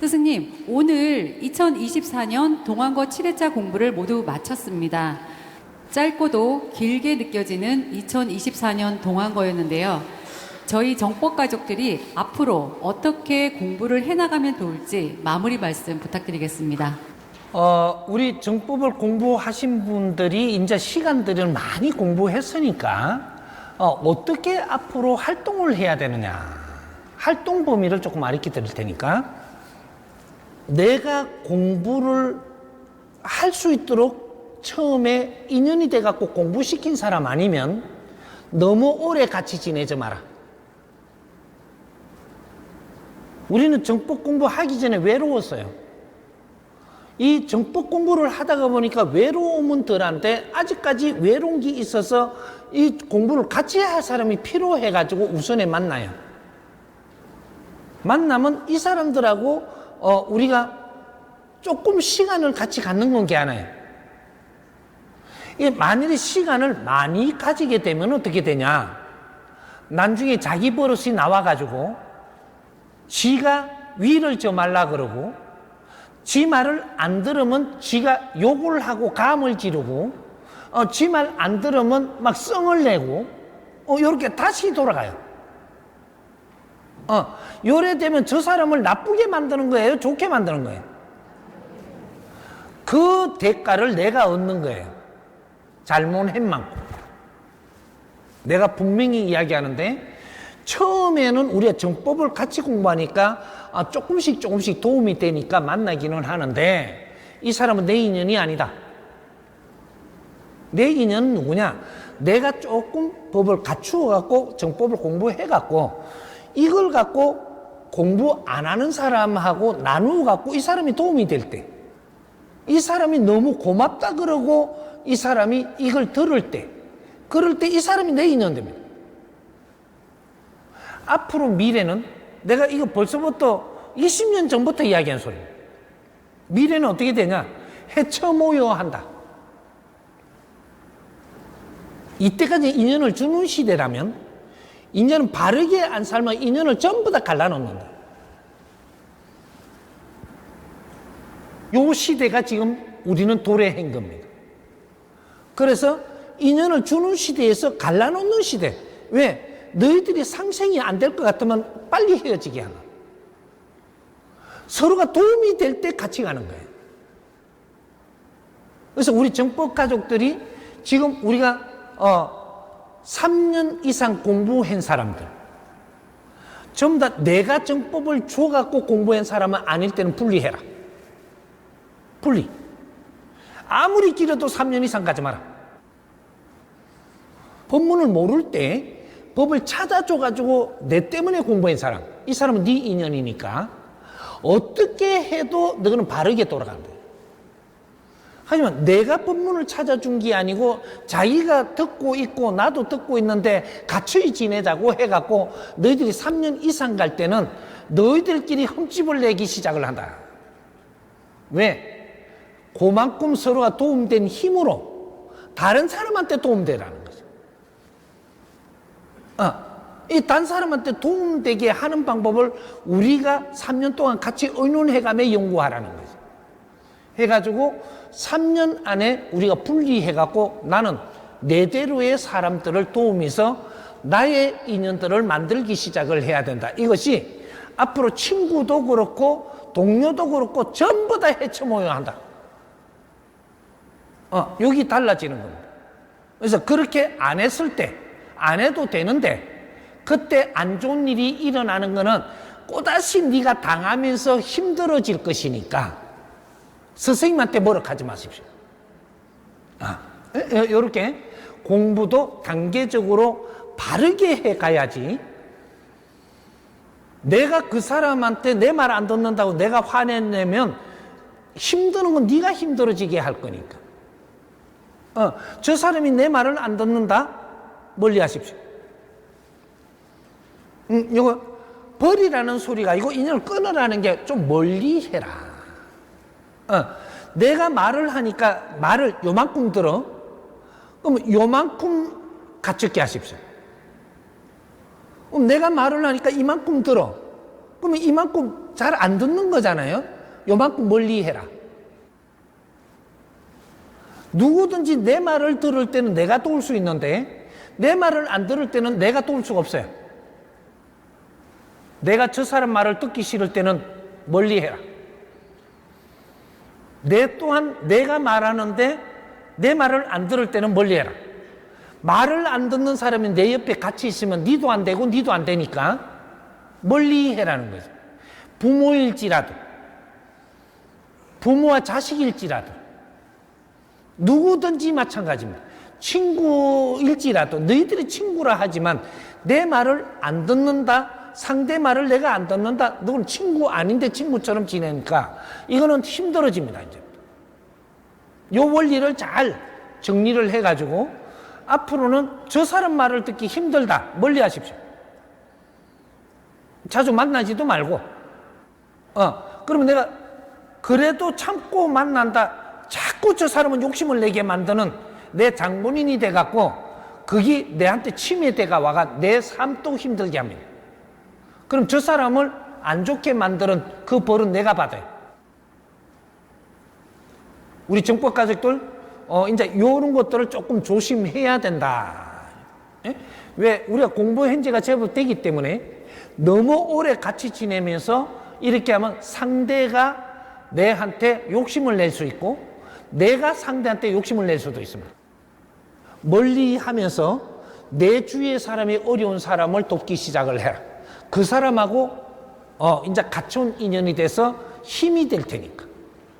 스승님, 오늘 2024년 동안거 7회차 공부를 모두 마쳤습니다. 짧고도 길게 느껴지는 2024년 동안거였는데요. 저희 정법 가족들이 앞으로 어떻게 공부를 해나가면 좋을지 마무리 말씀 부탁드리겠습니다. 어, 우리 정법을 공부하신 분들이 이제 시간들을 많이 공부했으니까 어, 어떻게 앞으로 활동을 해야 되느냐. 활동 범위를 조금 알려 드릴 테니까 내가 공부를 할 수 있도록 처음에 인연이 돼 갖고 공부시킨 사람 아니면 너무 오래 같이 지내지 마라. 우리는 정법 공부하기 전에 외로웠어요. 이 정법 공부를 하다가 보니까 외로움은 덜한데 아직까지 외로운 게 있어서 이 공부를 같이 할 사람이 필요해가지고 우선에 만나요. 만나면 이 사람들하고 어, 우리가 조금 시간을 같이 갖는 건 게 하나예요. 이 만일에 시간을 많이 가지게 되면 어떻게 되냐? 나중에 자기 버릇이 나와가지고 지가 위를 져 말라 그러고 지 말을 안 들으면 지가 욕을 하고 감을 지르고 어, 지 말 안 들으면 막 성을 내고 어, 이렇게 다시 돌아가요. 어, 요래 되면 저 사람을 나쁘게 만드는 거예요? 좋게 만드는 거예요? 그 대가를 내가 얻는 거예요. 잘못한 만큼. 내가 분명히 이야기하는데 처음에는 우리가 정법을 같이 공부하니까 아, 조금씩 조금씩 도움이 되니까 만나기는 하는데 이 사람은 내 인연이 아니다. 내 인연은 누구냐? 내가 조금 법을 갖추어 갖고 정법을 공부해 갖고 이걸 갖고 공부 안 하는 사람하고 나누어 갖고 이 사람이 도움이 될 때, 이 사람이 너무 고맙다 그러고 이 사람이 이걸 들을 때, 그럴 때 이 사람이 내 인연 됩니다. 앞으로 미래는 내가 이거 벌써부터 20년 전부터 이야기한 소리예요. 미래는 어떻게 되냐? 해쳐 모여 한다. 이때까지 인연을 주는 시대라면 인연은 바르게 안 살면 인연을 전부 다 갈라놓는다. 요 시대가 지금 우리는 도래한 겁니다. 그래서 인연을 주는 시대에서 갈라놓는 시대. 왜? 너희들이 상생이 안 될 것 같으면 빨리 헤어지게 하는. 서로가 도움이 될 때 같이 가는 거예요. 그래서 우리 정법 가족들이 지금 우리가 어 3년 이상 공부한 사람들 전부 다 내가 정법을 줘갖고 공부한 사람은 아닐 때는 분리해라. 분리. 아무리 길어도 3년 이상 가지 마라. 법문을 모를 때 법을 찾아줘가지고 내 때문에 공부한 사람, 이 사람은 네 인연이니까 어떻게 해도 너는 바르게 돌아간다. 하지만 내가 법문을 찾아준 게 아니고 자기가 듣고 있고 나도 듣고 있는데 같이 지내자고 해갖고 너희들이 3년 이상 갈 때는 너희들끼리 흠집을 내기 시작을 한다. 왜? 그만큼 서로가 도움된 힘으로 다른 사람한테 도움되라는 거죠. 어, 이딴 사람한테 도움되게 하는 방법을 우리가 3년 동안 같이 의논해가며 연구하라는 거죠. 해가지고 3년 안에 우리가 분리해갖고 나는 내대로의 사람들을 도우면서 나의 인연들을 만들기 시작을 해야 된다. 이것이 앞으로 친구도 그렇고 동료도 그렇고 전부 다 헤쳐모여야 한다. 어, 여기 달라지는 겁니다. 그래서 그렇게 안 했을 때, 안 해도 되는데, 그때 안 좋은 일이 일어나는 거는 꼬다시 네가 당하면서 힘들어질 것이니까 선생님한테 뭐라 하지 마십시오. 아, 이렇게 공부도 단계적으로 바르게 해 가야지. 내가 그 사람한테 내 말 안 듣는다고 내가 화내면 힘드는 건 네가 힘들어지게 할 거니까. 어, 저 사람이 내 말을 안 듣는다? 멀리 하십시오. 음, 이거 버리라는 소리가 이거 인연을 끊으라는 게 좀 멀리 해라. 어, 내가 말을 하니까 말을 요만큼 들어. 그럼 요만큼 갖췄게 하십시오. 그럼 내가 말을 하니까 이만큼 들어. 그러면 이만큼 잘 안 듣는 거잖아요. 요만큼 멀리 해라. 누구든지 내 말을 들을 때는 내가 도울 수 있는데 내 말을 안 들을 때는 내가 도울 수가 없어요. 내가 저 사람 말을 듣기 싫을 때는 멀리 해라. 내 또한 내가 말하는데 내 말을 안 들을 때는 멀리 해라. 말을 안 듣는 사람이 내 옆에 같이 있으면 니도 안 되고 니도 안 되니까 멀리 해라는 거죠. 부모일지라도 부모와 자식일지라도 누구든지 마찬가지입니다. 친구일지라도 너희들이 친구라 하지만 내 말을 안 듣는다. 상대 말을 내가 안 듣는다. 너는 친구 아닌데 친구처럼 지내니까 이거는 힘들어집니다. 이제 요 원리를 잘 정리를 해가지고 앞으로는 저 사람 말을 듣기 힘들다. 멀리 하십시오. 자주 만나지도 말고, 어, 그러면 내가 그래도 참고 만난다. 자꾸 저 사람은 욕심을 내게 만드는 내 장본인이 돼갖고, 그게 내한테 침해돼가 와가 내 삶도 힘들게 합니다. 그럼 저 사람을 안 좋게 만드는 그 벌은 내가 받아요. 우리 정법 가족들, 어, 이제 요런 것들을 조금 조심해야 된다. 예? 왜? 우리가 공부 현재가 제법 되기 때문에 너무 오래 같이 지내면서 이렇게 하면 상대가 내한테 욕심을 낼 수 있고 내가 상대한테 욕심을 낼 수도 있습니다. 멀리 하면서 내 주위의 사람이 어려운 사람을 돕기 시작을 해라. 그 사람하고 어, 이제 갖춘 인연이 돼서 힘이 될 테니까.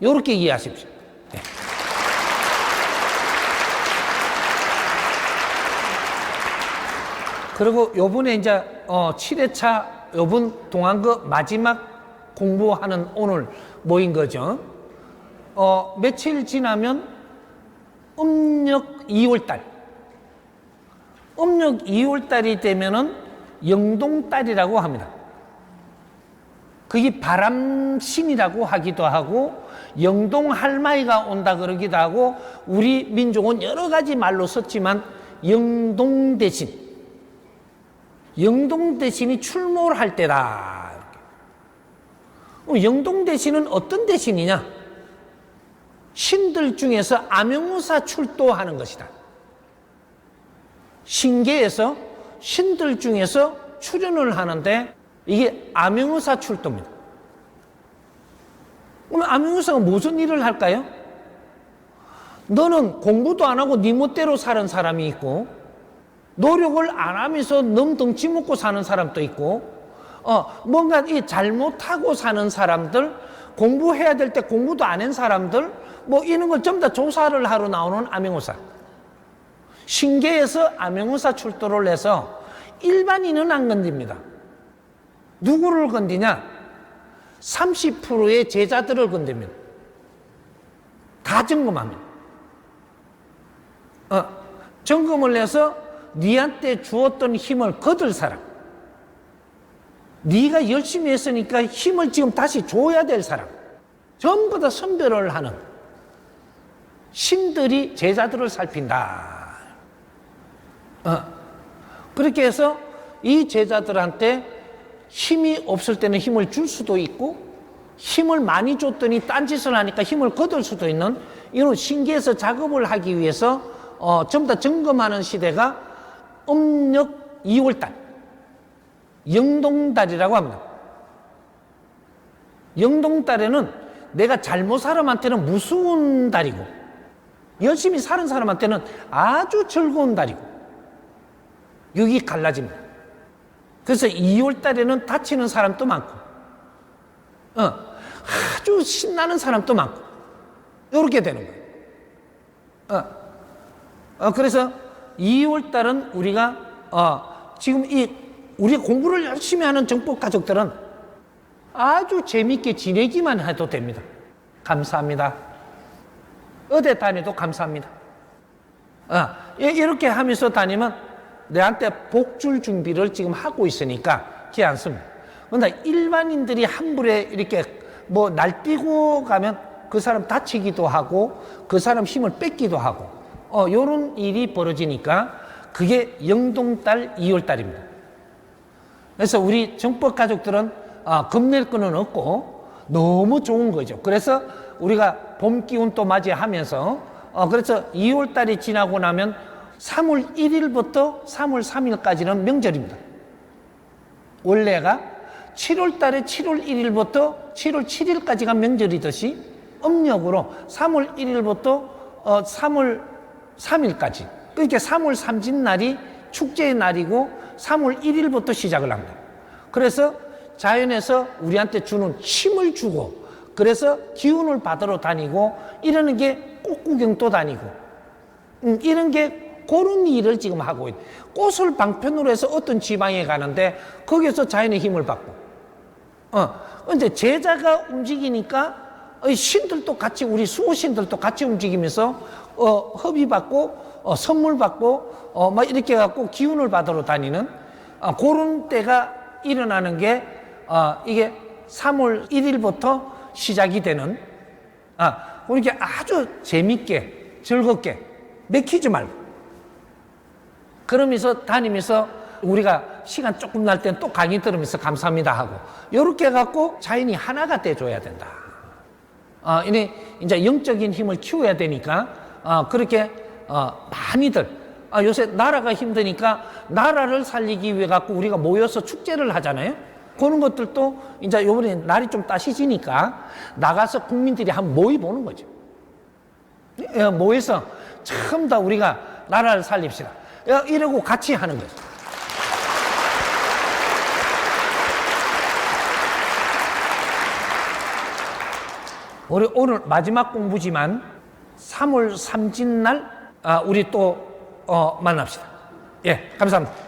요렇게 이해하십시오. 네. 그리고 요번에 이제 어 7회차 요번 동안거 마지막 공부하는 오늘 모인 거죠. 어 며칠 지나면 음력 2월 달. 음력 2월 달이 되면은 영동달이라고 합니다. 그게 바람신이라고 하기도 하고 영동 할마이가 온다 그러기도 하고 우리 민족은 여러 가지 말로 썼지만 영동 대신 영동 대신이 출몰할 을 때다. 영동 대신은 어떤 대신이냐? 신들 중에서 암영우사 출도하는 것이다. 신계에서 신들 중에서 출연을 하는데 이게 암영우사 출도입니다. 그러면 암영우사가 무슨 일을 할까요? 너는 공부도 안 하고 네 멋대로 사는 사람이 있고 노력을 안 하면서 너무 덩치 먹고 사는 사람도 있고 어 뭔가 이 잘못하고 사는 사람들 공부해야 될 때 공부도 안 한 사람들 뭐 이런 걸 전부 다 조사를 하러 나오는 암행우사 신계에서 암행우사 출도를 해서 일반인은 안 건집니다 누구를 건드냐 30%의 제자들을 건드립니다 다 점검합니다 어, 점검을 해서 니한테 주었던 힘을 거둘 사람. 네가 열심히 했으니까 힘을 지금 다시 줘야 될 사람. 전부 다 선별을 하는 신들이 제자들을 살핀다. 어. 그렇게 해서 이 제자들한테 힘이 없을 때는 힘을 줄 수도 있고 힘을 많이 줬더니 딴짓을 하니까 힘을 거둘 수도 있는 이런 신기해서 작업을 하기 위해서 어, 전부 다 점검하는 시대가 음력 2월달 영동달이라고 합니다. 영동달에는 내가 잘못 사람한테는 무서운 달이고 열심히 사는 사람한테는 아주 즐거운 달이고 여기 갈라집니다. 그래서 2월 달에는 다치는 사람도 많고 어, 아주 신나는 사람도 많고 이렇게 되는 거예요. 어, 어, 그래서 2월 달은 우리가 어, 지금 이 우리 공부를 열심히 하는 정법 가족들은 아주 재밌게 지내기만 해도 됩니다. 감사합니다. 어디 다녀도 감사합니다. 어, 이렇게 하면서 다니면 내한테 복줄 준비를 지금 하고 있으니까 괜찮습니다. 그런데 일반인들이 함부로 이렇게 뭐 날뛰고 가면 그 사람 다치기도 하고 그 사람 힘을 뺏기도 하고 어, 요런 일이 벌어지니까 그게 영동달 2월달입니다. 그래서 우리 정법 가족들은 아, 겁낼 거는 없고 너무 좋은 거죠. 그래서 우리가 봄 기운 또 맞이하면서 어, 그래서 2월 달이 지나고 나면 3월 1일부터 3월 3일까지는 명절입니다. 원래가 7월 달에 7월 1일부터 7월 7일까지가 명절이듯이 음력으로 3월 1일부터 어, 3월 3일까지 그러니까 3월 3진 날이 축제의 날이고 3월 1일부터 시작을 합니다. 그래서 자연에서 우리한테 주는 힘을 주고 그래서 기운을 받으러 다니고 이러는 게 꽃구경도 다니고 음, 이런 게 그런 일을 지금 하고 있 꽃을 방편으로 해서 어떤 지방에 가는데 거기서 자연의 힘을 받고 어, 이제 제자가 움직이니까 이 신들도 같이 우리 수호신들도 같이 움직이면서 어, 허비받고 어, 선물 받고 어, 막 이렇게 갖고 기운을 받으러 다니는 어, 그런 때가 일어나는 게 어, 이게 3월 1일부터 시작이 되는 아, 이렇게 아주 재밌게 즐겁게 맥히지 말고 그러면서 다니면서 우리가 시간 조금 날 땐 또 강의 들으면서 감사합니다 하고 이렇게 해갖고 자연이 하나가 돼줘야 된다. 아, 이제 영적인 힘을 키워야 되니까 아, 그렇게 어, 많이들 아, 요새 나라가 힘드니까 나라를 살리기 위해 갖고 우리가 모여서 축제를 하잖아요. 그런 것들도 이제 요번에 날이 좀 따시지니까 나가서 국민들이 한번 모이 보는 거죠. 예, 모여서 처음 다 우리가 나라를 살립시다. 야, 이러고 같이 하는 거죠. 우리 오늘 마지막 공부지만 3월 3진 날 아, 우리 또 어, 만납시다. 예, 감사합니다.